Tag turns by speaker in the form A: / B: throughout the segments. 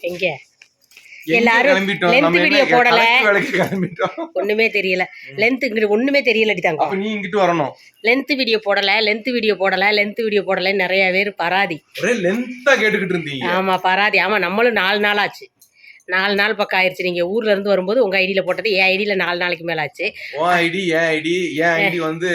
A: எங்க? எல்லாரும் video
B: என்ன
A: போடல. ஒண்ணுமே தெரியல. லென்த் இங்கிட்டு ஒண்ணுமே தெரியலடி
B: அப்ப
A: தங்கம்
B: நீ இங்கிட்டு வரணும்.
A: லென்த் வீடியோ போடல லென்த் வீடியோ போடல லென்த் வீடியோ போடல நிறைய பேர் பராதி.
B: ஒரே லென்த்தா கேட்டுக்கிட்டு இருந்தீங்க.
A: ஆமா பராதி. ஆமா நம்மளும் நாலு நாள் ஆச்சு. நாலு நாள் பக்கம் ஆயிருச்சு. நீங்க ஊர்ல இருந்து வரும்போது உங்க ஐடியில போட்டது என் ஐடியில நாலு நாளைக்கு மேல ஆச்சு
B: ஐடி என் ஐடி என் ஐடி வந்து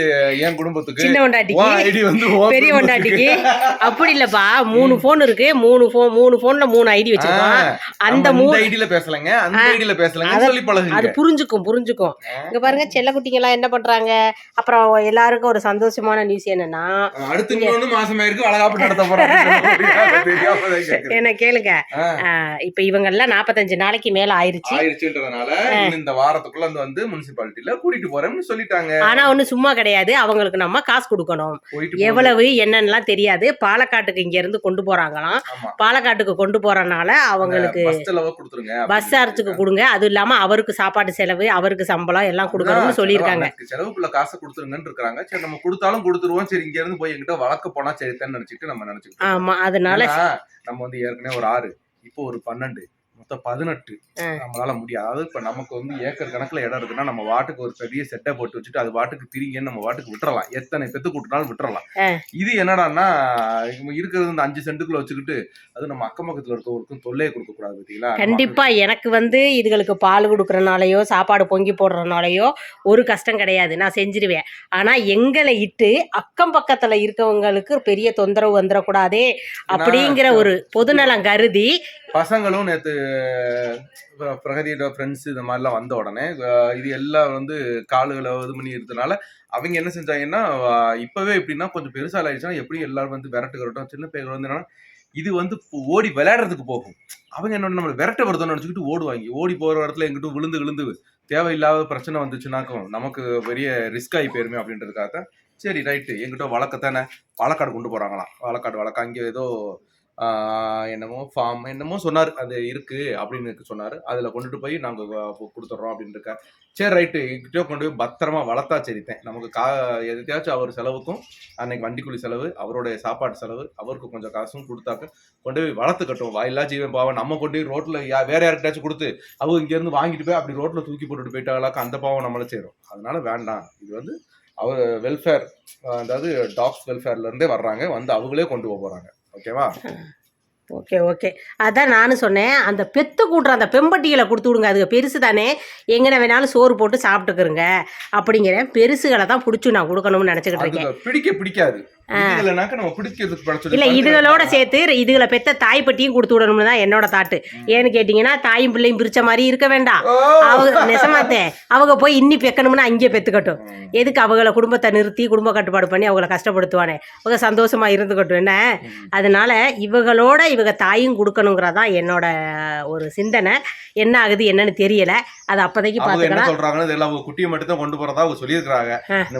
B: என் குடும்பத்துக்கு
A: சின்ன
B: ஐடி வந்து
A: பெரிய. வண்டாட்டிக்கு அப்படி இல்லப்பா மூணு போன் இருக்கு. மூணு போன் மூணு போன்ல மூணு ஐடி வச்சிருக்கோம். அந்த மூணு
B: ஐடியில பேசலங்க. அந்த ஐடியில பேசலங்க. சொல்லி பழகுங்க.
A: அது புரிஞ்சுக்கும் புரிஞ்சுக்கும். இங்க பாருங்க செல்ல குட்டிங்கெல்லாம் என்ன பண்றாங்க? அப்புறம் எல்லாருக்கும் ஒரு சந்தோஷமான நியூஸ் என்னன்னா
B: அடுத்து இன்னொன்னு மாசமா இருக்கு வளகாப்பு நடத்த கேக்குறேன்.
A: என்ன கேளுங்க. இப்ப இவங்க எல்லாம் நாற்பத்தஞ்சு நாளைக்கு மேல ஆயிருச்சு.
B: ஆயிருச்சுன்றதுனால இந்த வாரத்துக்குள்ள வந்து முனிசிபாலிட்டில கூட்டிட்டு போறேன்னு சொல்லிட்டாங்க.
A: ஆனா ஒண்ணு சும்மா கிடையாது. அவங்களுக்கு நம்ம காசு கொடுக்கணும். எவ்வளவு என்னன்னுலாம் தெரியாது. பாலக்காட்டுக்கு இங்க இருந்து கொண்டு போறாங்களாம். பாலக்காட்டுக்கு கொண்டு போறனால அவங்களுக்கு
B: பஸ் செலவை கொடுத்துருங்க
A: பஸ் சார்ஜுக்கு கொடுங்க. அது இல்லாம அவருக்கு சாப்பாடு செலவு அவருக்கு சம்பளம் எல்லாம் கொடுக்கணும்னு சொல்லியிருக்காங்க.
B: செலவுக்குள்ள காசை கொடுத்துருங்கன்னு இருக்காங்க சரி நம்ம கொடுத்தாலும் கொடுத்துருவோம். சரி இங்க இருந்து போய் எங்கிட்ட வழக்க போனா சரி நினைச்சிட்டு நம்ம நினைச்சுக்கிட்டோம்
A: ஆமா அதனால
B: நம்ம வந்து ஏற்கனவே ஒரு ஆறு இப்போ ஒரு பன்னெண்டு. மொத்தம் பதினெட்டு. நம்மளால முடியாது. அதாவது இப்ப நமக்கு வந்து ஏக்கர் கணக்குல இடம் இருக்குன்னா நம்ம வாட்டுக்கு ஒரு பெரிய செட்டை போட்டு வச்சுட்டு அது வாட்டுக்கு திரிங்கன்னு நம்ம வாட்டுக்கு விட்டுறலாம். எத்தனை பெத்து கூட்டினாலும் விட்டுறலாம். இது என்னடான்னா இருக்கிறது இந்த அஞ்சு சென்ட்டுக்குள்ள வச்சுக்கிட்டு அது நம்ம அக்கம் பக்கத்துல இருக்கவருக்கும் தொல்லையை கொடுக்க கூடாது பாத்தீங்களா
A: கண்டிப்பா. எனக்கு வந்து இதுகளுக்கு பால் கொடுக்கறனாலயோ சாப்பாடு பொங்கி போடுறனாலயோ ஒரு கஷ்டம் கிடையாது. நான் செஞ்சிருவேன். ஆனா எங்களை இட்டு அக்கம் பக்கத்துல இருக்கவங்களுக்கு பெரிய தொந்தரவு வந்துடக்கூடாதே அப்படிங்கிற ஒரு பொதுநலம் கருதி
B: பசங்களும் நேற்று பிரகதியோட ஃப்ரெண்ட்ஸ் இந்த மாதிரிலாம் வந்த உடனே இது எல்லாம் வந்து காலுகளை இது பண்ணி இருந்தனால அவங்க என்ன செஞ்சாங்கன்னா இப்போவே எப்படின்னா கொஞ்சம் பெருசாக ஆயிடுச்சுன்னா எப்படி எல்லாரும் வந்து விரட்டு கரட்டும் சின்ன பையன் வந்து என்னன்னா இது வந்து ஓடி விளையாடுறதுக்கு போகும். அவங்க என்ன நம்ம விரட்ட வருதுன்னு நினச்சிக்கிட்டு ஓடுவாங்க. ஓடி போகிற இடத்துல எங்கிட்டும் விழுந்து விழுந்து தேவையில்லாத பிரச்சனை வந்துச்சுனாக்கும் நமக்கு பெரிய ரிஸ்க் ஆகி போயிருமே அப்படின்றதுக்காக தான் சரி ரைட்டு எங்கிட்ட வழக்கத்தானே? பாலக்காடு கொண்டு போகிறாங்களாம் பாலக்காடு வழக்கம் அங்கே ஏதோ என்னமோ ஃபார்ம் என்னமோ சொன்னார் அது இருக்கு அப்படின்னு சொன்னார். அதில் கொண்டுட்டு போய் நாங்கள் கொடுத்துட்றோம் அப்படின்னு இருக்கார் சரி ரைட்டு. எங்கிட்டயோ கொண்டு போய் பத்திரமா வளர்த்தா சரித்தேன் நமக்கு கா எதுக்காச்சும் அவர் செலவுக்கும் அன்னைக்கு வண்டிக்குழி செலவு அவருடைய சாப்பாடு செலவு அவருக்கு கொஞ்சம் காசும் கொடுத்தாக்க கொண்டு போய் வளர்த்துக்கட்டும் வாயில்லா ஜீவன் பாவம். நம்ம கொண்டு போய் ரோட்டில் யா வேற யாருக்கிட்டாச்சும் கொடுத்து அவங்க இங்கேருந்து வாங்கிட்டு போய் அப்படி ரோட்டில் தூக்கி போட்டுட்டு போயிட்டாங்களாக்க அந்த பாவம் நம்மளை சேரும். அதனால வேண்டாம். இது வந்து அவர் வெல்ஃபேர் அதாவது டாக்ஸ் வெல்ஃபேர்லேருந்தே வர்றாங்க. வந்து அவங்களே கொண்டு போக போகிறாங்க ஓகேவா?
A: Okay okay. அதான் நானும் சொன்னேன். அந்த பெத்து கூட்டுற அந்த பெம்பட்டிகளை கொடுத்து விடுங்க. அதுக்கு பெருசு தானே. எங்கே வேணாலும் சோறு போட்டு சாப்பிட்டுக்கிறங்க அப்படிங்கிறேன் பெருசுகளை தான் பிடிச்சி நான் கொடுக்கணும்னு நினச்சிக்கிட்டு இருக்கேன்.
B: பிடிக்க பிடிக்காது.
A: இல்லை இதுகளோட சேர்த்து இதுகளை பெத்த தாய்ப்பட்டியும் கொடுத்து விடணும்னு தான் என்னோட தாட்டு. ஏன்னு கேட்டிங்கன்னா தாயும் பிள்ளையும் பிரிச்ச மாதிரி இருக்க வேண்டாம். அவங்க நெசமாத்தே அவங்க போய் இன்னி பெக்கணும்னு அங்கேயே பெத்துக்கட்டும். எதுக்கு அவங்கள குடும்பத்தை நிறுத்தி குடும்ப கட்டுப்பாடு பண்ணி அவங்கள கஷ்டப்படுத்துவானே? அவங்க சந்தோஷமா இருந்துக்கட்டும் என்ன? அதனால இவங்களோட இவங்க தாயும் கொடுக்கணுங்கிறதான் என்னோட ஒரு சிந்தனை. என்ன ஆகுது என்னன்னு தெரியல. அது அப்போதைக்கு பார்த்துக்கலாம்.
B: சொல்றாங்கன்னு குட்டியை மட்டும் தான் கொண்டு போறதா அவங்க சொல்லியிருக்காங்க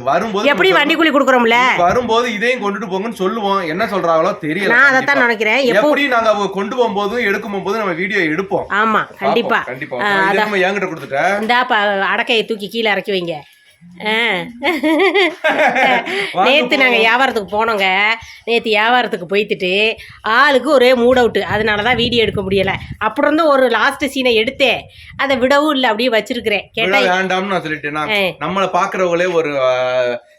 B: வரும்போது
A: எப்படி வண்டி கூலி கொடுக்குறோம்ல.
B: வரும்போது இதையும் கொண்டுட்டு போங்கன்னு சொல்லுவோம். என்ன சொல்றாங்களோ தெரியல
A: நான் அதைத்தான். நினைக்கிறேன். எப்போ
B: எப்படி நாங்க அவங்க கொண்டு போகும்போதும் எடுக்கும் போகும்போது நம்ம வீடியோ எடுப்போம்.
A: ஆமா கண்டிப்பா.
B: கண்டிப்பா. என்கிட்ட கொடுத்துட்ட.
A: இந்தா அடக்கையை தூக்கி கீழே இறக்கி வைங்க. ஆ.
B: வாங்க
A: நேத்து நாங்க
B: போவோம்.
A: வியாபாரத்துக்கு போனோங்க. நேத்து வியாபாரத்துக்கு போய்த்துட்டு ஆளுக்கு ஒரே மூட் அவுட்டு. அதனால தான் வீடியோ எடுக்க முடியல. அப்புறம் இருந்து ஒரு லாஸ்ட் சீனை எடுத்தேன். அதை விடவும் இல்லை அப்படியே வச்சிருக்கிறேன்.
B: விட
A: கேட்டா
B: வேண்டாம்னு நான் சொல்லிட்டேன்னா
A: ஆ.
B: நம்மளை பாக்குறவங்களே ஒரு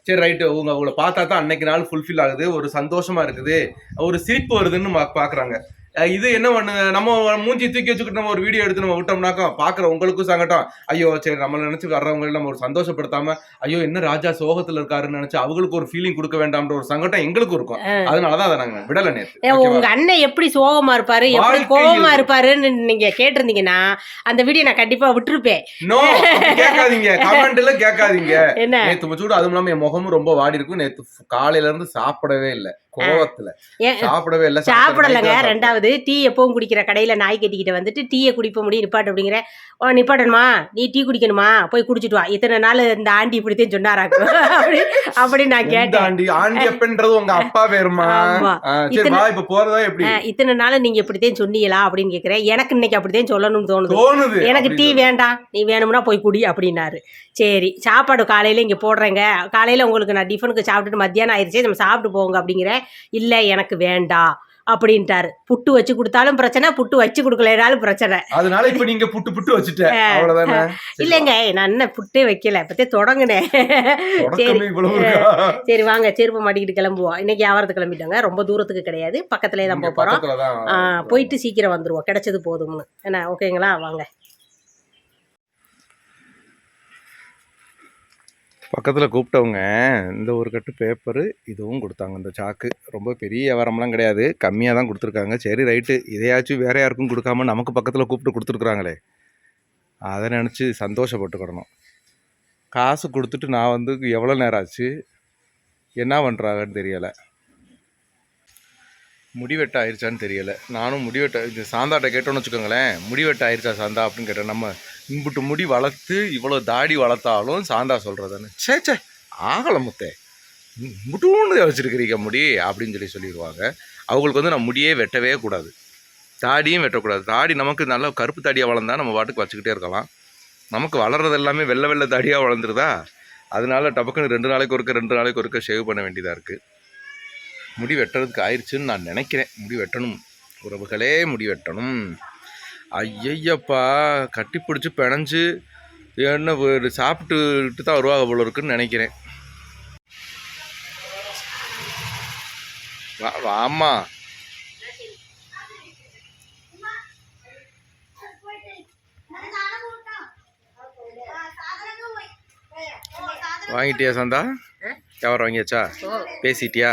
B: சரி ரைட்டு உங்க அவங்கள பார்த்தா தான் அன்னைக்கு நாள் ஃபுல்ஃபில் ஆகுது. ஒரு சந்தோஷமா இருக்குது. ஒரு சிரிப்பு வருதுன்னு அஹ் இது என்ன பண்ணு நம்ம மூஞ்சி தூக்கி வச்சுக்கிட்டு நம்ம ஒரு வீடியோ எடுத்து நம்ம விட்டோம்னாக்கா பாக்குற உங்களுக்கும் சங்கடம். ஐயோ சரி நம்மள நினைச்சு வர்றவங்க நம்ம ஒரு சந்தோஷப்படுத்தாம ஐயோ என்ன ராஜா சோகத்துல இருக்காருன்னு நினைச்சு அவங்களுக்கு ஒரு ஃபீலிங் கொடுக்க வேண்டாம்ன்ற ஒரு சங்கடம் எங்களுக்கும் இருக்கும். அதனாலதான் அதை நாங்க விடல ஓகேவா?
A: உங்க அண்ணன் எப்படி சோகமா இருப்பாரு எப்படி கோவமா இருப்பாருன்னு நீங்க கேட்டிருந்தீங்கன்னா அந்த வீடியோ நான் கண்டிப்பா விட்டுருப்பேன்.
B: நோ கேட்காதீங்க. கமெண்ட்ல கேட்காதீங்க. நேத்து முச்சூடு அதுவும் இல்லாம என் முகமும் ரொம்ப வாடி இருக்கும். நேத்து காலையில இருந்து சாப்பிடவே இல்ல. கோவத்துல. சாப்பிடவே இல்ல
A: சாப்பிடலங்க. ரெண்டாவது டீ எப்பவும் குடிக்கிற கடையில் நாய் கட்டிக்கிட்டு வந்துட்டு டீயை குடிப்ப முடியும் நிப்பாட்டு அப்படிங்கிற. ஓ நிப்பாட்டணுமா? நீ டீ குடிக்கணுமா? போய் குடிச்சிட்டு வா. இத்தனை நாள் இந்த ஆண்டி இப்படித்தான் சொன்னாராக்கும். அப்படி அப்படி நான் கேட்டேன்.
B: ஆண்டி? ஆண்டி அப்பன்றது உங்க அப்பா பேருமா? இப்ப போறதா எப்படி?
A: இத்தனை நாள் நீங்க இப்படித்தான் சொன்னீங்களா அப்படின்னு கேட்குறேன் எனக்கு இன்னைக்கு அப்படித்தான் சொல்லணும்னு தோணுது. எனக்கு டீ. வேண்டாம். நீ வேணும்னா போய் குடி அப்படின்னாரு. சரி சாப்பாடு காலையில் இங்கே போடுறேங்க. காலையில் உங்களுக்கு நான் டிஃபனுக்கு சாப்பிட்டுட்டு மத்தியானம் ஆயிடுச்சு நம்ம சாப்பிட்டு போங்க அப்படிங்கிற இல்லை எனக்கு வேண்டாம் அப்படின்ட்டாரு. புட்டு வச்சு கொடுத்தாலும் பிரச்சனை புட்டு வச்சு கொடுக்கலனாலும் பிரச்சனை.
B: அதனால இப்ப நீங்க புட்டு புட்டு வச்சுட்ட. அவ்வளவுதானே? சரி,
A: இல்லைங்க நான் என்ன புட்டே வைக்கல. பத்தே தொடங்குனேன். சரி? சரி வாங்க செருப்பு மாட்டிக்கிட்டு கிளம்புவோம். இன்னைக்கு வியாபாரத்துக்கு கிளம்பிட்டோங்க. ரொம்ப தூரத்துக்கு கிடையாது. பக்கத்துலேயே தான் போக போகிறோம் போயிட்டு சீக்கிரம் வந்துருவோம். கிடைச்சது போதும்னு. என்ன ஓகேங்களா? வாங்க.
B: பக்கத்தில் கூப்பிட்டவங்க இந்த ஒரு கட்டு பேப்பரு இதுவும் கொடுத்தாங்க. இந்த சாக்கு ரொம்ப பெரிய வியாபாரம்லாம் கிடையாது. கம்மியாக தான் கொடுத்துருக்காங்க. சரி ரைட்டு இதையாச்சும் வேற யாருக்கும் கொடுக்காம நமக்கு பக்கத்தில் கூப்பிட்டு கொடுத்துருக்குறாங்களே. அதை நினச்சி சந்தோஷப்பட்டுக்கிடணும் காசு கொடுத்துட்டு நான் வந்து எவ்வளோ நேரம் ஆச்சு? என்ன பண்ணுறாங்கன்னு தெரியலை. முடிவெட்ட ஆயிடுச்சான்னு தெரியலை. நானும் முடிவெட்ட சாந்தாட்ட கேட்டோன்னு வச்சுக்கோங்களேன். முடிவெட்ட ஆயிடுச்சா சாந்தா அப்படின்னு கேட்டேன். நம்ம இம்புட்டு முடி வளர்த்து இவ்வளோ தாடி வளர்த்தாலும் சாந்தா சொல்கிறதானே சே சே ஆகலை முத்தே. முட்டுன்னு வச்சுருக்கிறீங்க முடி அப்படின்னு சொல்லி சொல்லிடுவாங்க. அவங்களுக்கு வந்து நான் முடியே வெட்டவே கூடாது. தாடியும் வெட்டக்கூடாது. தாடி நமக்கு நல்ல கருப்பு தாடியாக வளர்ந்தா நம்ம பாட்டுக்கு வச்சுக்கிட்டே இருக்கலாம். நமக்கு வளர்றது எல்லாமே வெள்ளை வெள்ளை தாடியாக வளர்ந்துருதா? அதனால டபக்குன்னு ரெண்டு நாளைக்கு ஒருக்க ரெண்டு நாளைக்கு ஒருக்க ஷேவ் பண்ண வேண்டியதாக இருக்குது முடி வெட்டுறதுக்கு ஆயிடுச்சுன்னு நான் நினைக்கிறேன். முடி வெட்டணும். உறவுகளே முடி வெட்டணும். ஐயையப்பா கட்டி பிடிச்சி பிணைஞ்சு என்ன சாப்பிட்டுட்டு தான் வருவாங்க போல இருக்குன்னு நினைக்கிறேன். வா வாமா வாங்கிட்டியா சந்தா? வியாபாரம் வாங்கியாச்சா? பேசிட்டியா?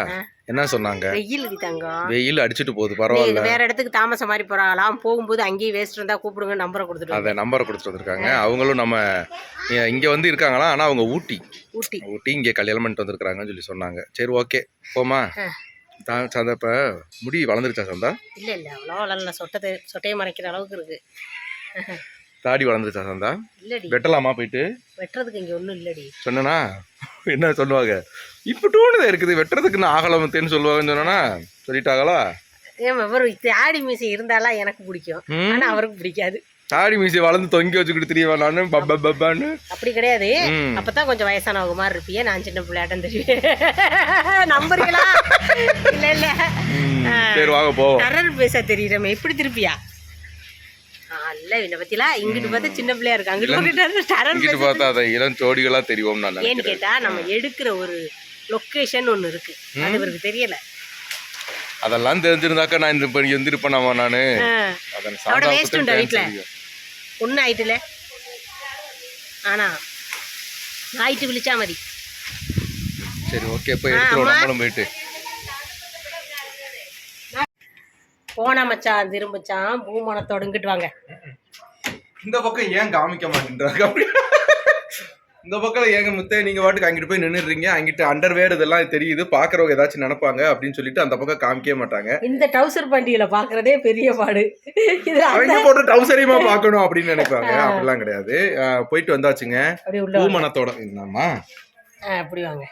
B: என்ன சொன்னாங்க?
A: வெயிலுக்கு தங்கம்
B: வெயில் அடிச்சிட்டு போகுது பரவாயில்ல.
A: வேற இடத்துக்கு தாமசம் மாதிரி போறாங்களாம் போகும்போது அங்கேயே வேஸ்ட் இருந்தா கூப்பிடுங்க நம்பரை கொடுத்துட்டு
B: அதை நம்பரை கொடுத்துட்டு வந்திருக்காங்க. அவங்களும் நம்ம இங்க வந்து இருக்காங்களா? ஆனா அவங்க ஊட்டி.
A: ஊட்டி.
B: ஊட்டி இங்கே கல்யாணம் பண்ணிட்டு வந்திருக்காங்கன்னு சொல்லி சொன்னாங்க. சரி ஓகே. போமா. தான் சந்தா இப்போ முடி வளர்ந்துருச்சா சந்தா?
A: இல்ல இல்ல. அவ்வளோ வளரல. சொட்டத்தை சொட்டையை மறைக்கிற அளவுக்கு இருக்கு.
B: தாடி வளர்ந்துருச்சா சந்தா?
A: இல்லடி.
B: வெட்டலாமா போயிட்டு?
A: வெட்டுறதுக்கு இங்க ஒண்ணும் இல்லடி.
B: சொன்னனா? என்ன சொல்லுவாங்க? இப்போ டூனு இருக்குது வெட்டுறதுக்கு நான் ஆகலமத்தேன்னு சொல்லுவாங்கன்னு சொன்னா சொல்லிட்டாங்களா?
A: ஏன் இவர் தாடி மீசை இருந்தாலாம் எனக்கு பிடிக்கும். ஆனா அவருக்கு பிடிக்காது.
B: தாடி மீசி வளர்ந்து தொங்கி வச்சுக்கிட்டு தெரியவா நானு? பப்ப பப்பான்னு?
A: அப்படி கிடையாது. அப்பதான் கொஞ்சம் வயசானவங்க மாதிரி இருப்பியே நான் சின்ன பிள்ளையாட்டம் தெரியும். நம்புறீங்களா? இல்ல இல்ல.
B: சரி வாங்க போவோம்.
A: டரர் பேச தெரியுறமே இப்படி திருப்பியா? அல்ல இவனை பத்திலாம் இங்கிட்டு பார்த்தா சின்ன பிள்ளையா இருக்கு அங்கிட்டு
B: பார்த்தா இளம் ஜோடிகளா தெரியும் நான்
A: ஏன்னு கேட்டா நம்ம எடுக்கிற ஒரு லொக்கேஷன் ஒண்ணு இருக்கு. அது இவருக்கு தெரியல.
B: அதெல்லாம் தெரிஞ்சிருந்தாக்கா நான் இந்த இப்ப எந்திருப்பேன் நாம நானு? சாந்தா
A: waste உண்டா?
B: தெரியும்.
A: ஒண்ணு ஆயிட்டுல. ஆனா ஆயிட்டு விழிச்சா மதி.
B: சரி ஓகே போய் எடுத்துருவோம். நம்மளும் போயிட்டு.
A: போன மச்சான் திரும்பிச்சான் பூமணத்தோட இங்கிட்டு வாங்க.
B: இந்த பக்கம் ஏன் காமிக்க மாட்டேன்றாங்க? அப்படி இந்த பக்கம் ஏங்க முத்தே நீங்க வாட்டுக்கு அங்கிட்டு போய் நின்னுடுறீங்க. அங்கிட்டு அண்டர்வேர் இதெல்லாம் தெரியுது. பாக்குறவங்க ஏதாச்சும் நினைப்பாங்க அப்படின்னு சொல்லிட்டு அந்த பக்கம் காமிக்கவே மாட்டாங்க.
A: இந்த டவுசர் பண்டிகையில பாக்குறதே பெரிய பாடு. இது
B: அவங்க போட்டு டவுசரியமா பார்க்கணும் அப்படின்னு நினைப்பாங்க. அப்படிலாம் கிடையாது. போயிட்டு வந்தாச்சுங்க. பூமணத்தோட என்னம்மா
A: அப்படி வாங்க.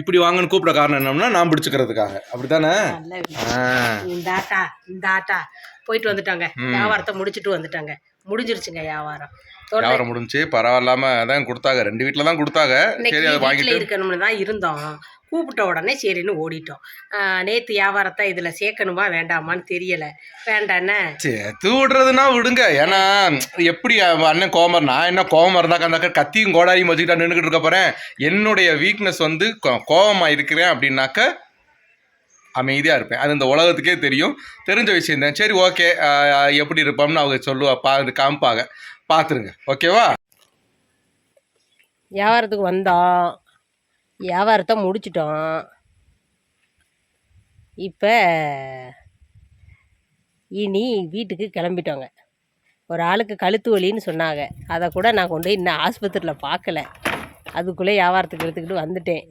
B: இப்படி வாங்கன்னு கூப்பிட காரணம் என்னன்னா நான் பிடிச்சுக்கிறதுக்காக. அப்படித்தானே?
A: இந்த ஆட்டா இந்த ஆட்டா போயிட்டு வந்துட்டாங்க. வியாபாரத்தை முடிச்சிட்டு வந்துட்டாங்க. முடிஞ்சிருச்சுங்க வியாபாரம்.
B: வியாபாரம் முடிஞ்சு பரவாயில்லாம அதான் கொடுத்தாங்க. ரெண்டு வீட்டில் தான் கொடுத்தாங்க. சரி அதை வாங்கிட்டு.
A: இருக்கணும்னு தான் இருந்தோம். கூப்பிட்ட உடனே சரின்னு ஓடிட்டோம். நேற்று வியாபாரத்தை இதில் சேர்க்கணுமா வேண்டாமான்னு தெரியல. வேண்டாண்ணே
B: சேர்த்து விடுறதுனா விடுங்க. ஏன்னா எப்படி அண்ணன் கோமர் நான் என்ன கோவம் இருந்தாக்க அந்த கத்தியும் கோடாரியும் வச்சுக்கிட்டா நின்றுக்கிட்டு இருக்க போறேன். என்னுடைய வீக்னஸ் வந்து கோ- கோவமா இருக்கிறேன் அப்படின்னாக்க அமைதியாக இருப்பேன். அது இந்த உலகத்துக்கே தெரியும். தெரிஞ்ச விஷயம் தான். சரி ஓகே எப்படி இருப்போம்னு அவங்க சொல்லுவா பா இது காமிப்பாங்க. பார்த்துருங்க ஓகேவா?
A: வியாபாரத்துக்கு வந்தோம் வியாபாரத்தை முடிச்சிட்டோம் இப்போ இனி வீட்டுக்கு கிளம்பிட்டோங்க. ஒரு ஆளுக்கு கழுத்து வலின்னு சொன்னாங்க. அதை கூட நான் கொண்டு போய் இன்னும் ஆஸ்பத்திரியில் பார்க்கல. அதுக்குள்ளே வியாபாரத்துக்கு எடுத்துக்கிட்டு வந்துட்டேன்.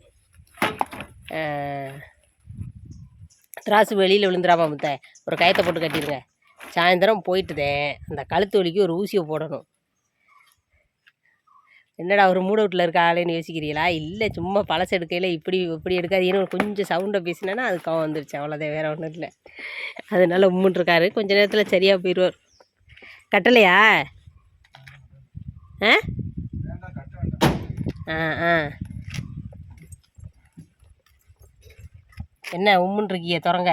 A: திராசு வெளியில் விழுந்துடாம முத்த. ஒரு கயத்தை போட்டு கட்டிடுங்க. சாயந்தரம் போயிட்டுதேன் அந்த கழுத்து வலிக்கு ஒரு ஊசியை போடணும். என்னடா ஒரு மூட வீட்டில் இருக்க ஆளேன்னு யோசிக்கிறீங்களா? இல்லை சும்மா பழசு எடுக்கையில் இப்படி இப்படி எடுக்காதீங்கன்னு கொஞ்சம் சவுண்டை பேசினேன்னா அது கோவம் வந்துருச்சு. அவ்வளோதான் வேற ஒன்றும் இல்லை. அதனால உம்முன்னு இருக்காரு. கொஞ்ச நேரத்தில் சரியாக போயிடுவார் கட்டலையா? ஆ? ஆ ஆ. என்ன உம்முன்னு இருக்கிய தொடங்க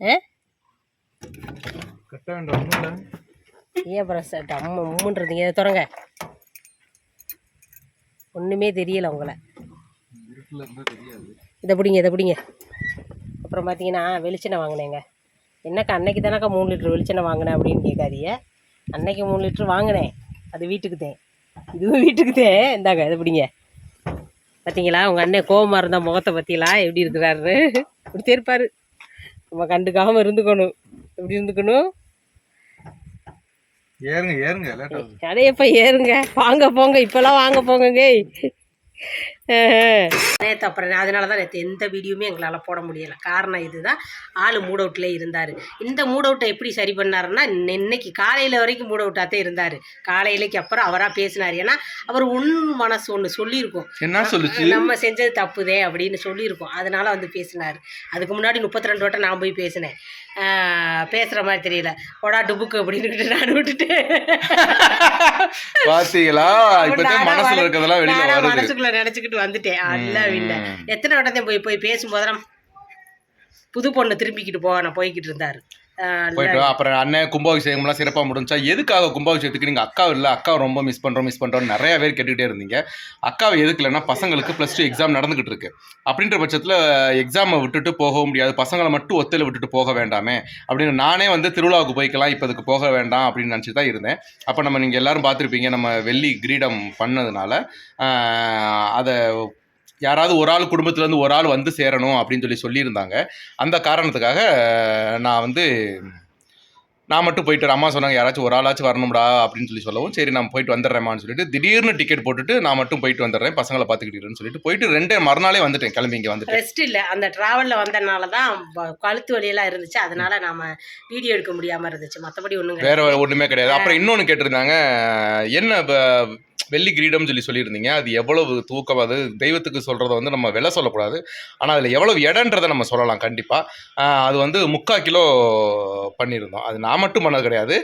A: ஆ?
B: கட்ட வேண்டாம்
A: ஏன் அப்புறம் ச- அம்மா உம்முன்றதுங்க இதை தொடங்க ஒன்றுமே தெரியல உங்களை.
B: இருந்தால்
A: இதை பிடிங்க இதை பிடிங்க. அப்புறம் பார்த்தீங்கன்னா வெளிச்செண்ணெய் வாங்கினேங்க. என்னக்கா அன்னைக்கு தானக்கா மூணு லிட்டர் வெளிச்செண்ணெய் வாங்கினேன் அப்படின்னு கேட்காதீங்க. அன்னைக்கு மூணு லிட்டர் வாங்கினேன். அது வீட்டுக்கு தேன். இதுவும் வீட்டுக்கு தேன். இந்தாங்க இதை பிடிங்க. பார்த்தீங்களா உங்கள் அண்ணன் கோவமாக இருந்த முகத்தை பற்றிங்களா எப்படி இருக்கிறாரு இப்படி இருப்பார். நம்ம கண்டுக்காமல் இருந்துக்கணும். எப்படி இருந்துக்கணும்?
B: ஏறுங்க ஏறுங்க லேட்டாக
A: ஏறுங்க. வாங்க போங்க இப்பெல்லாம் வாங்க போங்க நேற்று அப்புறம் அதனால தான் நேற்று எந்த வீடியோவுமே எங்களால் போட முடியலை. காரணம் இதுதான். ஆள் மூட் அவுட்லேயே இருந்தார். இந்த மூட் அவுட்டை எப்படி சரி பண்ணாருன்னா இன்ன- இன்னைக்கு காலையில் வரைக்கும் மூட் அவுட்டாகத்தே இருந்தார். காலையிலைக்கு அப்புறம் அவராக பேசினார். ஏன்னா அவர் உன் மனசு ஒன்று சொல்லியிருக்கோம்.
B: என்ன சொல்லுச்சு?
A: நம்ம செஞ்சது தப்புதே அப்படின்னு சொல்லியிருக்கோம். அதனால வந்து பேசினார். அதுக்கு முன்னாடி முப்பத்தி ரெண்டு வட்டம் நான் போய் பேசினேன். பேசுகிற மாதிரி தெரியல. ஒடா டுபுக்கு அப்படின்னு நான் விட்டுட்டு
B: பாத்தீங்களா இப்பதான் மனசுல
A: மன-
B: இருக்கிறதெல்லாம் வெளியில வருது
A: மனசுக்குள்ள நினைச்சுக்கிட்டு வந்துட்டேன் அல்ல வில்ல
B: ம்.
A: எத்தனை வட்டத்தையும் போய் போய் பேசும்போதெல்லாம் புது பொண்ணு திரும்பிக்கிட்டு போக நான் போய்கிட்டு இருந்தாரு இல்ல.
B: போயிட்டு. அப்புறம் அண்ணன் கும்பாபிஷேகம்லாம் சிறப்பா முடிஞ்சா எதுக்காக கும்பாபிஷேகத்துக்கு நீங்க அக்கா இல்ல அக்கா ரொம்ப மிஸ் பண்றோம் மிஸ் பண்றோம் நிறைய பேர் கேட்டுக்கிட்டே இருந்தீங்க. அக்காவை எதுக்கு இல்லைன்னா பசங்களுக்கு ப்ளஸ் டூ எக்ஸாம் நடந்துகிட்டு இருக்கு. அப்படின்ற பட்சத்துல எக்ஸாமை விட்டுட்டு போக முடியாது பசங்களை மட்டும் ஒத்தையில விட்டுட்டு போக வேண்டாமே அப்படின்னு நானே வந்து திருவிழாவுக்கு போய்க்கலாம் இப்போ அதுக்கு போக வேண்டாம் அப்படின்னு நினச்சி தான் இருந்தேன். அப்போ நம்ம நீங்கள் எல்லாரும் பார்த்துருப்பீங்க நம்ம வெள்ளி கிரீடம் பண்ணதுனால அதை யாராவது ஒரு ஆள் குடும்பத்துலேருந்து ஒரு ஆள் வந்து சேரணும் அப்படின்னு சொல்லி சொல்லியிருந்தாங்க. அந்த காரணத்துக்காக நான் வந்து நான் மட்டும் போயிட்டு. அம்மா சொன்னாங்க யாராச்சும் ஒரு ஆளாச்சும் வரணும்டா அப்படின்னு சொல்லி சொல்லவும் சரி நான் போயிட்டு வந்துடுறேம்மான்னு சொல்லிட்டு திடீர்னு டிக்கெட் போட்டுட்டு நான் மட்டும் போயிட்டு வந்துடுறேன் பசங்களை பார்த்துக்கிட்டேன்னு சொல்லிட்டு போயிட்டு ரெண்டே மறுநாளே வந்துட்டேன் கிளம்பி இங்கே வந்துட்டேன்
A: ரெஸ்ட் இல்லை. அந்த டிராவலில் வந்தனால தான் கழுத்து வலியெல்லாம் இருந்துச்சு. அதனால நாம வீடியோ எடுக்க முடியாம இருந்துச்சு. மற்றபடி ஒன்றும்
B: வேற ஒன்றுமே கிடையாது. அப்புறம் இன்னொன்று கேட்டிருந்தாங்க என்ன வெள்ளி கிரீடம்னு சொல்லி சொல்லியிருந்தீங்க. அது எவ்வளவு தூக்கம் அது தெய்வத்துக்கு சொல்கிறத வந்து நம்ம விலை சொல்லக்கூடாது. ஆனால் அதில் எவ்வளவு இடன்றதை நம்ம சொல்லலாம் கண்டிப்பாக அது வந்து முக்கால் கிலோ பண்ணியிருந்தோம். அது நான் மட்டும் பண்ணது கிடையாது.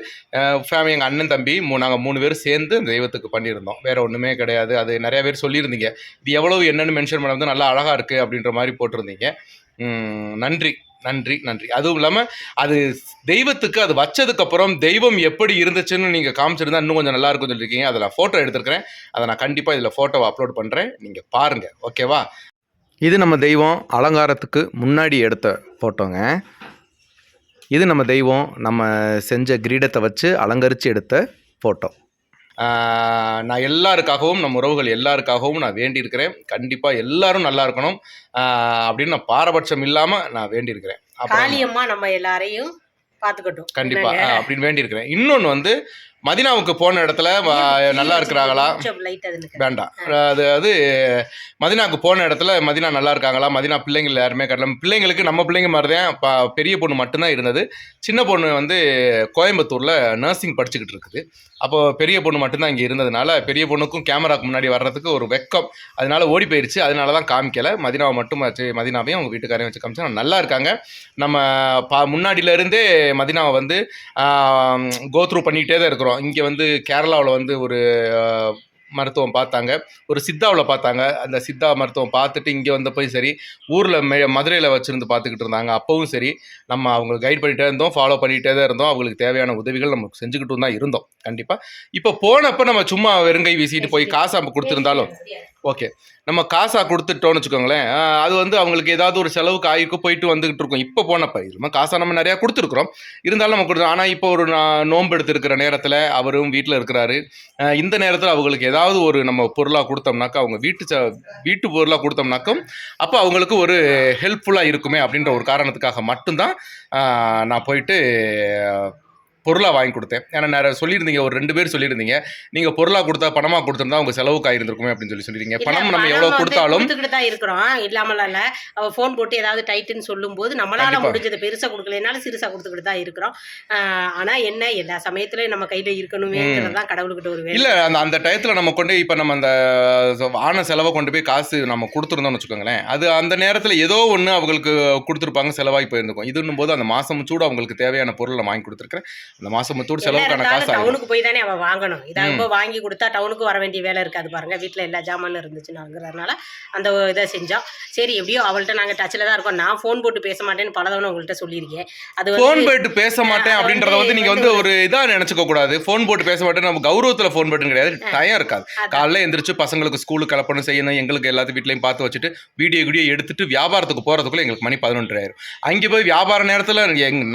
B: ஃபேமிலி எங்கள் அண்ணன் தம்பி மூ நாங்கள் மூணு பேர் சேர்ந்து அந்த தெய்வத்துக்கு பண்ணியிருந்தோம். வேறு ஒன்றுமே கிடையாது. அது நிறையா பேர் சொல்லியிருந்தீங்க. இது எவ்வளவு என்னென்னு மென்ஷன் பண்ண வந்து நல்லா அழகாக இருக்குது அப்படின்ற மாதிரி போட்டிருந்தீங்க. நன்றி. நன்றி நன்றி. அதுவும் இல்லாமல் அது தெய்வத்துக்கு அது வச்சதுக்கப்புறம் தெய்வம் எப்படி இருந்துச்சுன்னு நீங்கள் காமிச்சிருந்தா இன்னும் கொஞ்சம் நல்லா இருக்கும்னு சொல்லியிருக்கீங்க அதை நான் ஃபோட்டோ எடுத்திருக்கிறேன். அதை நான் கண்டிப்பாக இதில் ஃபோட்டோவை அப்லோட் பண்ணுறேன் நீங்கள் பாருங்கள் ஓகேவா இது நம்ம தெய்வம் அலங்காரத்துக்கு முன்னாடி எடுத்த ஃபோட்டோங்க இது நம்ம தெய்வம் நம்ம செஞ்ச கிரீடத்தை வச்சு அலங்கரித்து எடுத்த ஃபோட்டோ நான் எல்லாருக்காகவும் நம்ம உறவுகள் எல்லாருக்காகவும் நான் வேண்டியிருக்கிறேன். கண்டிப்பாக எல்லாரும் நல்லா இருக்கணும். ஆஹ் அப்படின்னு நான் பாரபட்சம் இல்லாமல் நான் வேண்டியிருக்கிறேன்.
A: காளியம்மா நம்ம எல்லாரையும் பார்த்துக்கட்டும்.
B: கண்டிப்பா.
A: என்னங்க?
B: ஆ, அப்படின்னு வேண்டியிருக்கிறேன். இன்னொன்று வந்து மதினாவுக்கு போன இடத்துல நல்லா இருக்கிறாங்களா. வேண்டாம். அது அது மதினாவுக்கு போன இடத்துல மதினா நல்லா இருக்காங்களா? மதினா பிள்ளைங்கள் யாருமே கடலாம் பிள்ளைங்களுக்கு நம்ம பிள்ளைங்க மாதிரி தான் பெரிய பொண்ணு மட்டும்தான் இருந்தது. சின்ன பொண்ணு வந்து கோயம்புத்தூரில் நர்சிங் படிச்சுக்கிட்டு இருக்குது. அப்போ பெரிய பொண்ணு மட்டும்தான் இங்கே இருந்ததுனால பெரிய பொண்ணுக்கும் கேமராக்கு முன்னாடி வர்றதுக்கு ஒரு வெக்கம். அதனால ஓடி போயிருச்சு. அதனால தான் காமிக்கல. மதினாவை மட்டும் வச்சு மதினாவையும் அவங்க வீட்டுக்காரையும் வச்சு காமிச்சா நல்லா இருக்காங்க. நம்ம பா முன்னாடியில இருந்தே மதினாவை வந்து கோத்ரூ பண்ணிக்கிட்டே தான் இருக்கிறோம். இங்கே வந்து கேரளாவில் வந்து ஒரு மருத்துவம் பார்த்தாங்க. ஒரு சித்தாவில் பார்த்தாங்க. அந்த சித்தா மருத்துவம் பார்த்துட்டு இங்கே வந்தப்போயும் சரி ஊரில் மெ மதுரையில் வச்சுருந்து பார்த்துக்கிட்டு இருந்தாங்க. அப்போவும் சரி நம்ம அவங்களுக்கு கைட் பண்ணிகிட்டே இருந்தோம் ஃபாலோ பண்ணிகிட்டே தான் இருந்தோம். அவங்களுக்கு தேவையான உதவிகள் நம்ம செஞ்சுக்கிட்டும் தான் இருந்தோம். கண்டிப்பாக இப்போ போனப்போ நம்ம சும்மா வெறுங்கை வீசிட்டு போய் காசு நம்ம கொடுத்துருந்தாலும் ஓகே. நம்ம காசாக கொடுத்துட்டோம்னு வச்சுக்கோங்களேன் அது வந்து அவங்களுக்கு ஏதாவது ஒரு செலவுக்கு ஆயிருக்கும் போயிட்டு வந்துகிட்டு இருக்கோம். இப்போ போனப்ப இல்லைமா காசா நம்ம நிறையா கொடுத்துருக்குறோம். இருந்தாலும் நம்ம கொடுத்தோம் ஆனால் இப்போ ஒரு நோன்பு எடுத்துருக்கிற நேரத்தில் அவரும் வீட்டில் இருக்கிறாரு. இந்த நேரத்தில் அவங்களுக்கு ஏதாவது ஒரு நம்ம பொருளாக கொடுத்தோம்னாக்கா அவங்க வீட்டு ச வீட்டு பொருளாக கொடுத்தோம்னாக்கும் அப்போ அவங்களுக்கு ஒரு ஹெல்ப்ஃபுல்லாக இருக்குமே அப்படின்ற ஒரு காரணத்துக்காக மட்டும்தான் நான் போயிட்டு பொருளாக வாங்கி கொடுத்தேன். ஏன்னா நிறைய சொல்லியிருந்தீங்க. ஒரு ரெண்டு பேர் சொல்லியிருந்தீங்க. நீங்கள் பொருளாக கொடுத்தா பணமாக கொடுத்துருந்தா உங்கள் செலவுக்கு ஆயிருந்திருக்குமே அப்படின்னு சொல்லி சொல்லியிருந்தீங்க.
A: இல்ல,
B: பணம் நம்ம எவ்வளோ கொடுத்தாலும்
A: தான் இருக்கிறோம். இல்லாமலாம் இல்ல. அவ ஃபோன் போட்டு ஏதாவது டைட்டுன்னு சொல்லும்போது நம்மளால. முடிஞ்சது பெருசா கொடுக்கலனாலும் சிறுசா கொடுத்துக்கிட்டு தான் இருக்கிறோம். ஆஹ் ஆனா என்ன? எல்லா சமயத்துலயும் நம்ம கையில இருக்கணுமேங்கிறது தான் கடவுள்கிட்ட ஒரு
B: இல்ல அந்த அந்த டயத்துல நம்ம கொண்டு இப்ப நம்ம அந்த ஆன செலவை கொண்டு போய் காசு நம்ம கொடுத்துருந்தோம்னு வச்சுக்கோங்களேன். அது அந்த நேரத்துல ஏதோ ஒண்ணு அவங்களுக்கு கொடுத்துருப்பாங்க செலவாகி போயிருந்திருக்கும். இதுன்னும் போது அந்த மாசம் சூட அவங்களுக்கு தேவையான பொருளை வாங்கி கொடுத்துருக்கேன் இந்த மாசம் மொத்தோடு செலவுக்கான காசு
A: டவுனுக்கு போய் தானே அவன் வாங்கணும். இதை இப்போ வாங்கி கொடுத்தா டவுனுக்கு வர வேண்டிய வேலை இருக்காது பாருங்க. வீட்டில் எல்லா ஜாமானும் இருந்துச்சுனாங்கிறதுனால அந்த இதை செஞ்சோம். சரி எப்படியோ அவள்கிட்ட நாங்கள் டச்சில் தான் இருக்கோம். நான் ஃபோன் போட்டு பேச மாட்டேன்னு பல தவணை உங்கள்கிட்ட சொல்லியிருக்கேன். அது
B: ஃபோன் போட்டு பேச மாட்டேன் அப்படின்றத
A: வந்து
B: வந்து நீங்க வந்து ஒரு இதா நினைச்சுக்க கூடாது. ஃபோன் போட்டு பேச மாட்டேன் நம்ம கௌரவத்துல ஃபோன் போட்டுன்னு கிடையாது. டயம் இருக்காது. காலைல எந்திரிச்சு பசங்களுக்கு ஸ்கூலுக்கு கிளப்பணும் செய்யணும் எங்களுக்கு எல்லாத்து வீட்லயும் பார்த்து வச்சுட்டு வீடியோ வீடியோ எடுத்துட்டு வியாபாரத்துக்கு போறதுக்குள்ள எங்களுக்கு மணி பதினொன்று ஆயிரும். அங்கே போய் வியாபார நேரத்துல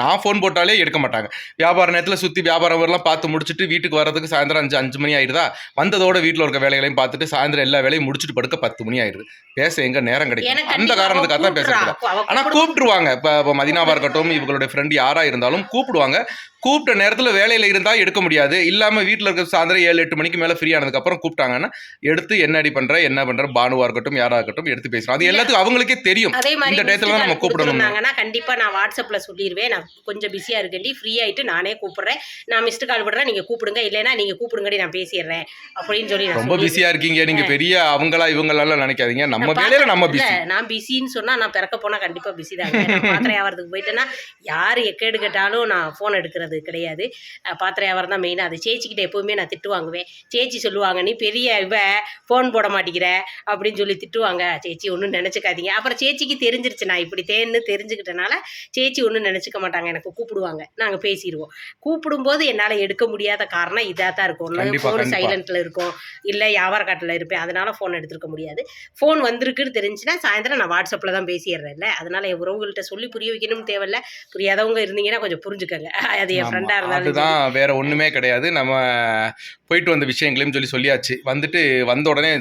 B: நான் ஃபோன் போட்டாலே எடுக்க மாட்டாங்க. வியாபார நேரத்துல சுத்தி வியாபாரம் எல்லாம் பார்த்து முடிச்சுட்டு வீட்டுக்கு வரதுக்கு சாயந்தரம் அஞ்சு அஞ்சு மணி ஆயிடுதா வந்ததோட வீட்டுல இருக்க வேலைகளையும் பார்த்துட்டு சாயந்தரம் எல்லா வேலையும் முடிச்சுட்டு படுக்க பத்து மணி ஆயிடுது பேச எங்க நேரம் கிடைக்கும். அந்த காரணத்துக்காக தான்
A: அவ
B: பேசுறது
A: கூப்பிடுறா. அவ
B: ஆனா
A: கூப்பிடு-
B: கூப்பிட்டுருவாங்க இப்ப இப்ப மதினாவா இருக்கட்டும் இவங்களுடைய ஃப்ரெண்ட் யாரா இருந்தாலும் கூப்பிடுவாங்க கூப்பிட்ட நேரத்துல வேலையில இருந்தா எடுக்க முடியாது. இல்லாம வீட்ல இருக்க சாயந்தரம் ஏழு எட்டு மணிக்கு மேல ஃப்ரீ ஆனதுக்கு அப்புறம் கூப்பிட்டாங்கன்னா எடுத்து என்ன அடி பண்ற என்ன பண்ற பானுவா இருக்கட்டும் யாரா இருக்கட்டும் எடுத்து பேசுறோம். அது எல்லாத்துக்கும் அவங்களுக்கே தெரியும்.
A: அதே மாதிரி
B: இந்த டயத்துல தான் நம்ம கூப்பிடணும்
A: கொடுத்துருந்தாங்கன்னா கண்டிப்பா நான் வாட்ஸ்அப்ல சொல்லிடுவேன் நான் கொஞ்சம் பிஸியா இருக்கேன்டி ஃப்ரீ ஆயிட்டு நானே கூப்பிடுறேன். நான் மிஸ்டு கால் விடுறேன். நீங்க கூப்பிடுங்க. இல்லைன்னா நீங்க கூப்பிடுங்கடி நான் பேசிடுறேன். அப்படின்னு சொல்லி
B: ரொம்ப. பிஸியா இருக்கீங்க. நீங்க பெரிய அவங்களா இவங்களெல்லாம் நினைக்காதீங்க. நம்ம வேலையில நம்ம பிஸி
A: நான் பிஸின்னு சொன்னா நான் பிறக்க போனா கண்டிப்பா பிஸி தாங்க நான் பாத்திரம் வியாபாரத்துக்கு போயிட்டேன்னா யார் எக்கேடு கேட்டாலும் நான் ஃபோன் எடுக்கிறது கிடையாது. அஹ் பாத்திரம் வியாபாரம் தான் மெயினாக அது சேச்சிக்கிட்ட எப்பவுமே நான் திட்டு வாங்குவேன். சேச்சி சொல்லுவாங்க நீ பெரிய இவ ஃபோன் போட மாட்டேங்கிற. அப்படின்னு சொல்லி திட்டுவாங்க. சேச்சி ஒன்றும் நினச்சிக்காதீங்க. அப்புறம் சேச்சிக்கு தெரிஞ்சிருச்சு. நான் இப்படி தேன்னு தெரிஞ்சுக்கிட்டனால சேச்சி ஒன்றும் நினச்சிக்க மாட்டாங்க. எனக்கு கூப்பிடுவாங்க. நாங்கள் பேசிடுவோம். கூப்பிடும்போது என்னால் எடுக்க முடியாத காரணம் இதாக தான் இருக்கும் ஒன்று ஃபோன். சைலண்ட்டில் இருக்கும். இல்லை வியாபார காட்டில் இருப்பேன். அதனால ஃபோன் எடுத்துருக்க முடியாது. ஃபோன் வந்திருக்குன்னு தெரிஞ்சுன்னா சாயந்தரம் நான் வாட்ஸ்அப்பில் தான் பேசிடுறேன்ல. அதனால என் உறவுகள்கிட்ட சொல்லி புரிய வைக்கணும்னு தேவையில்ல. புரியாதவங்க இருந்தீங்கன்னா கொஞ்சம் புரிஞ்சுக்கங்க. அது என் ஃப்ரெண்டாக இருந்தாலும்.
B: அதுதான் வேற ஒண்ணுமே கிடையாது. நம்ம போயிட்டு வந்த விஷயங்களையும் சொல்லி சொல்லியாச்சு. வந்துட்டு வந்த உடனே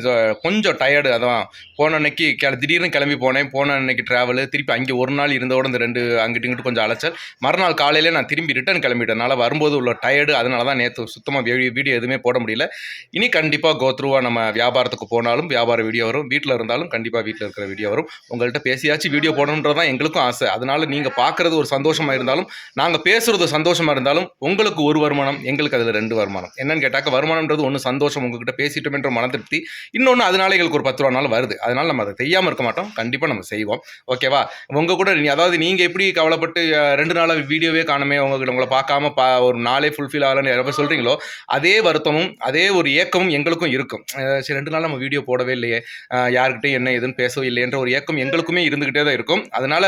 B: கொஞ்சம் டயர்டு அதான். போன அன்னைக்கு கிள- திடீர்னு கிளம்பி போனேன். போன அன்னைக்கு டிராவல் திருப்பி அங்கே ஒரு நாள் இருந்தோட இந்த ரெண்டு அங்கிட்டு இங்கிட்டு கொஞ்சம் அலைச்சல். மறுநாள் காலையில நான் திரும்பி ரிட்டர்ன் கிளம்பிட்டனால வரும்போது உள்ள டயர்டு அதனால தான் நேற்று சுத்தமாக வீடியோ எதுவுமே போட முடியல. இனி கண்டிப்பாக கோத்ரூவாக நம்ம வியாபாரத்துக்கு போனாலும் வியாபார வீடியோ வரும். வீட்டில் இருந்தாலும் கண்டிப்பாக வீட்டில் இருக்கிற வீடியோ வரும். உங்கள்கிட்ட பேசியாச்சும் வீடியோ போடணுன்றது தான் எங்களுக்கும் ஆசை. அதனால் நீங்கள் பார்க்குறது ஒரு சந்தோஷமாக இருந்தாலும் நாங்கள் பேசுகிறது சந்தோஷமாக இருந்தாலும் உங்களுக்கு ஒரு வருமானம் எங்களுக்கு அதில் ரெண்டு வருமானம். என்னன்னு கேட்டாக்க வருமானம்ன்றது ஒன்று சந்தோஷம் உங்ககிட்ட பேசிட்டோம்ன்ற மன திருப்தி இன்னொன்று அதனால எங்களுக்கு ஒரு பத்து ரூபானாலும் வருது. அதனால் நம்ம அதை செய்யாமல் இருக்க மாட்டோம். கண்டிப்பாக நம்ம செய்வோம். ஓகேவா உங்கள் கூட நீ- அதாவது நீங்கள் எப்படி கவலைப்பட்டு ரெண்டு நாளாக வீடியோவே காணுமே உங்ககிட்ட உங்களை பார்க்காம பா ஒரு நாளே ஃபுல்ஃபில் ஆகலன்னு யாராவது சொல்கிறீங்களோ அதே வருத்தமும் அதே ஒரு ஏக்கமும் எங்களுக்கும் இருக்கும். சரி ரெண்டு நாள் நம்ம வீடியோ போடவே இல்லையே. அஹ், யார்கிட்டயும் என்ன எதுன்னு பேசவே இல்லையன்ற ஒரு ஏக்கம் எங்களுக்குமே இருந்துகிட்டே தான் இருக்கும். அதனால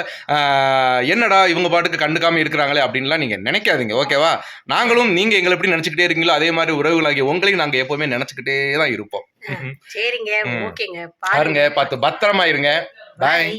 B: என்னடா இவங்க பாட்டுக்கு கண்டுக்காம இருக்கிறாங்களே அப்படின்லாம் நீங்க நினைக்காதீங்க ஓகேவா நாங்களும் நீங்க எங்களை எப்படி நினைச்சுக்கிட்டே இருக்கீங்களோ அதே மாதிரி உறவுகளாகிய உங்களையும் நாங்க எப்பவுமே நினைச்சுக்கிட்டே தான் இருப்போம்.
A: சரிங்க. ஓகேங்க.
B: பாருங்க. பார்த்து பத்திரமா இருங்க.
A: பாய்